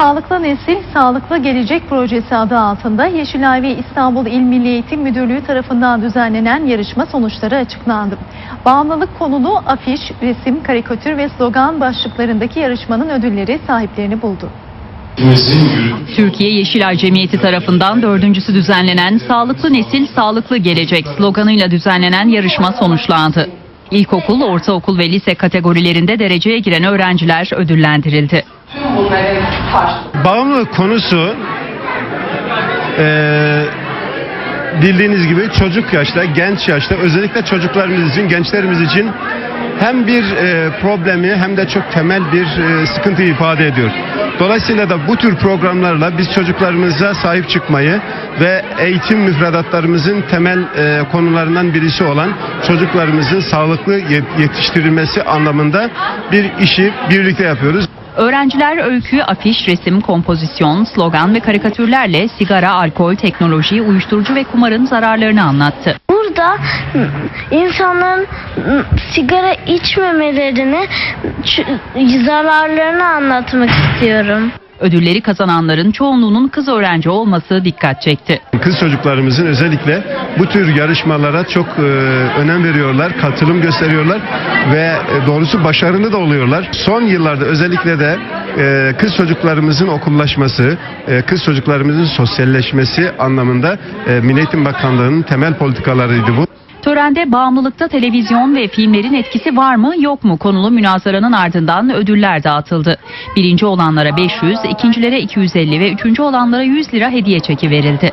Sağlıklı Nesil, Sağlıklı Gelecek projesi adı altında Yeşilay ve İstanbul İl Milli Eğitim Müdürlüğü tarafından düzenlenen yarışma sonuçları açıklandı. Bağımlılık konulu afiş, resim, karikatür ve slogan başlıklarındaki yarışmanın ödülleri sahiplerini buldu. Türkiye Yeşilay Cemiyeti tarafından dördüncüsü düzenlenen Sağlıklı Nesil, Sağlıklı Gelecek sloganıyla düzenlenen yarışma sonuçlandı. İlkokul, ortaokul ve lise kategorilerinde dereceye giren öğrenciler ödüllendirildi. Bağımlılık konusu eee, bildiğiniz gibi çocuk yaşta, genç yaşta özellikle çocuklarımız için, gençlerimiz için hem bir eee, problemi hem de çok temel bir eee, sıkıntı ifade ediyor. Dolayısıyla da bu tür programlarla biz çocuklarımıza sahip çıkmayı ve eğitim müfredatlarımızın temel eee, konularından birisi olan çocuklarımızın sağlıklı ye- yetiştirilmesi anlamında bir işi birlikte yapıyoruz. Öğrenciler öykü, afiş, resim, kompozisyon, slogan ve karikatürlerle sigara, alkol, teknoloji, uyuşturucu ve kumarın zararlarını anlattı. Burada insanların sigara içmemelerini, zararlarını anlatmak istiyorum. Ödülleri kazananların çoğunluğunun kız öğrenci olması dikkat çekti. Kız çocuklarımızın özellikle bu tür yarışmalara çok e, önem veriyorlar, katılım gösteriyorlar ve e, doğrusu başarılı da oluyorlar. Son yıllarda özellikle de e, kız çocuklarımızın okullaşması, kız çocuklarımızın sosyalleşmesi anlamında e, Milli Eğitim Bakanlığı'nın temel politikalarıydı bu. Törende bağımlılıkta televizyon ve filmlerin etkisi var mı yok mu konulu münazaranın ardından ödüller dağıtıldı. Birinci olanlara 500, ikincilere 250 ve üçüncü olanlara 100 lira hediye çeki verildi.